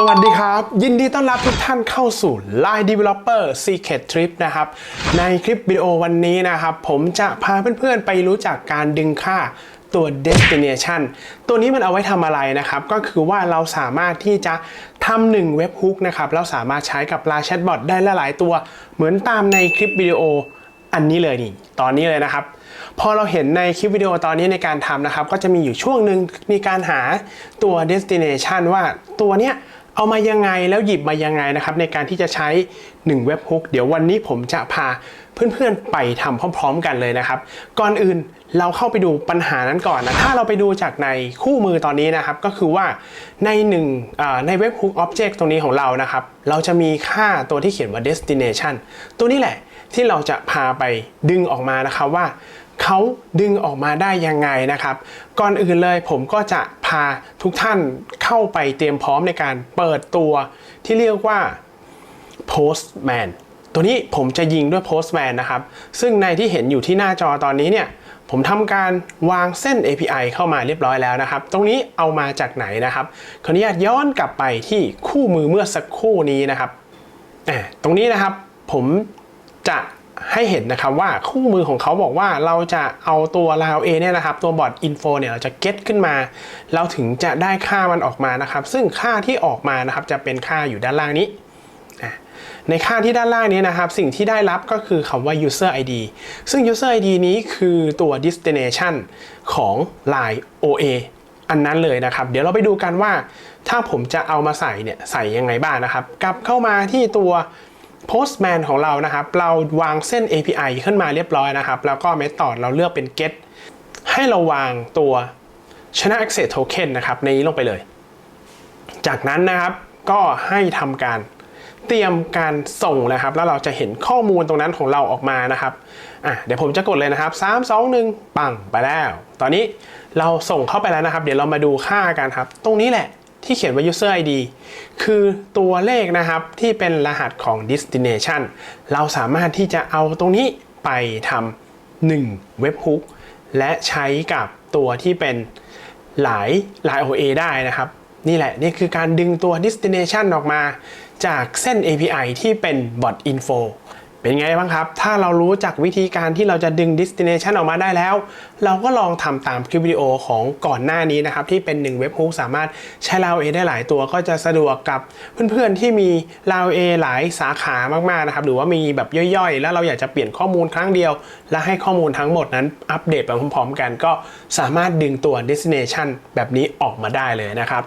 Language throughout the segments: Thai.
สวัสดีครับ ยินดีต้อนรับทุกท่านเข้าสู่ Line Developer Secret Trip นะครับ ในคลิปวิดีโอวันนี้นะครับ ผมจะพาเพื่อนๆไปรู้จักการดึงค่าตัว destination ตัวนี้มันเอาไว้ทำอะไรนะครับ ก็คือว่าเราสามารถที่จะทำหนึ่งเว็บฮุกนะครับเราสามารถใช้กับ Line Chatbot ได้หลายตัว เหมือนตามในคลิปวิดีโออันนี้เลยนี่ตอนนี้เลยนะครับ พอเราเห็นในคลิปวิดีโอตอนนี้ในการทำนะครับ ก็จะมีอยู่ช่วงหนึ่งมีการหาตัว destination ว่าตัวเนี้ย เอามายังไงแล้วหยิบมายังไงนะครับในการที่จะใช้1เว็บฮุกเดี๋ยววันนี้ผมจะพาเพื่อนๆไปทำพร้อม ๆ กันเลยนะครับ ก่อนอื่นเราเข้าไปดูปัญหานั้นก่อนนะ ถ้าเราไปดูจากในคู่มือตอนนี้นะครับ ก็คือว่าในหนึ่งในเว็บฮุก Object ตรงนี้ของเรานะครับ เราจะมีค่าตัวที่เขียนว่า destination ตัวนี้แหละที่เราจะพาไปดึงออกมานะครับว่า เขาดึงออกมาได้ยังไงนะครับ ก่อนอื่นเลยผมก็จะพาทุกท่านเข้าไปเตรียมพร้อมในการเปิดตัวที่เรียกว่า Postman ตัวนี้ผมจะยิงด้วย Postman นะครับ ซึ่งในที่เห็นอยู่ที่หน้าจอตอนนี้เนี่ยผมทำการวางเส้น API เข้ามาเรียบร้อยแล้วนะครับ ตรงนี้เอามาจากไหนนะครับ ขออนุญาตย้อนกลับไปที่คู่มือเมื่อสักครู่นี้นะครับ ตรงนี้นะครับผมจะ ให้เห็นนะครับว่าคู่มือของเขาบอกว่าเราจะเอาตัว l a o A เนี่ยนะครับตัวบอร์ด info เนี่ยเราจะ get ขึ้นมา เราถึงจะได้ค่ามันออกมานะครับ ซึ่งค่าที่ออกมานะครับจะเป็นค่าอยู่ด้านล่างนี้ในค่าที่ด้านล่างนี้นะครับ สิ่งที่ได้รับก็คือคำว่า user ID ซึ่ง user ID นี้คือตัว destination ของ line OA อันนั้นเลยนะครับ เดี๋ยวเราไปดูกันว่า ถ้าผมจะเอามาใส่เนี่ยใส่ยังไงบ้างนะครับ กลับเข้ามาที่ตัว Postman ของเรานะครับ เราวางเส้น API ขึ้นมาเรียบร้อยนะครับ แล้วก็ method เราเลือกเป็น get ให้เราวางตัวชนะ access token นะครับ ในนี้ลงไปเลย จากนั้นนะครับก็ให้ทำการเตรียมการส่งนะครับ แล้วเราจะเห็นข้อมูลตรงนั้นของเราออกมานะครับอะเดี๋ยวผมจะกดเลยนะครับ 3 2 1 ปังไปแล้ว ตอนนี้เราส่งเข้าไปแล้วนะครับ เดี๋ยวเรามาดูค่ากันครับ ตรงนี้แหละ ที่เขียนว่า user ID คือตัวเลขนะครับที่เป็นรหัสของ destination เราสามารถที่จะเอาตรงนี้ไปทำหนึ่งเว็บฮุกและใช้กับตัวที่เป็นหลายหลาย OA ได้นะครับ นี่แหละ นี่คือการดึงตัว destination ออกมา จากเส้น API ที่เป็น bot info เป็นไงบ้างครับ ถ้าเรารู้จักวิธีการที่เราจะดึง destination ออกมาได้แล้ว เราก็ลองทำตามคลิปวิดีโอของก่อนหน้านี้นะครับ ที่เป็น1เว็บฮุกสามารถใช้ l a o A ได้หลายตัวก็จะสะดวกกับเพื่อนๆที่มี l a o A หลายสาขามากๆนะครับ หรือว่ามีแบบย่อยๆ แล้วเราอยากจะเปลี่ยนข้อมูลครั้งเดียว และให้ข้อมูลทั้งหมดนั้นอัปเดตไปพร้อมๆ กันก็สามารถดึงตัว destination แบบนี้ออกมาได้เลยนะครับ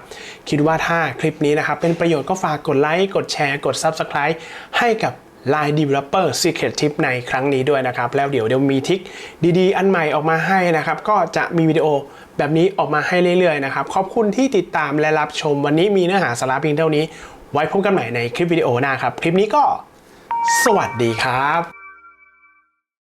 คิดว่าถ้าคลิปนี้นะครับเป็นประโยชน์ก็ฝากกดไลค์กดแชร์กด Subscribe ให้กับ Line Developer Secret Tip ในครั้งนี้ด้วยนะครับ แล้วเดี๋ยวเดี๋ยวมีทิกดีๆ อันใหม่ออกมาให้นะครับ ก็จะมีวิดีโอแบบนี้ออกมาให้เรื่อยๆนะครับ ขอบคุณที่ติดตามและรับชมวันนี้มีเนื้อหาสาระเพียงเท่านี้ ไว้พบกันใหม่ในคลิปวิดีโอหน้าครับ คลิปนี้ก็ สวัสดีครับ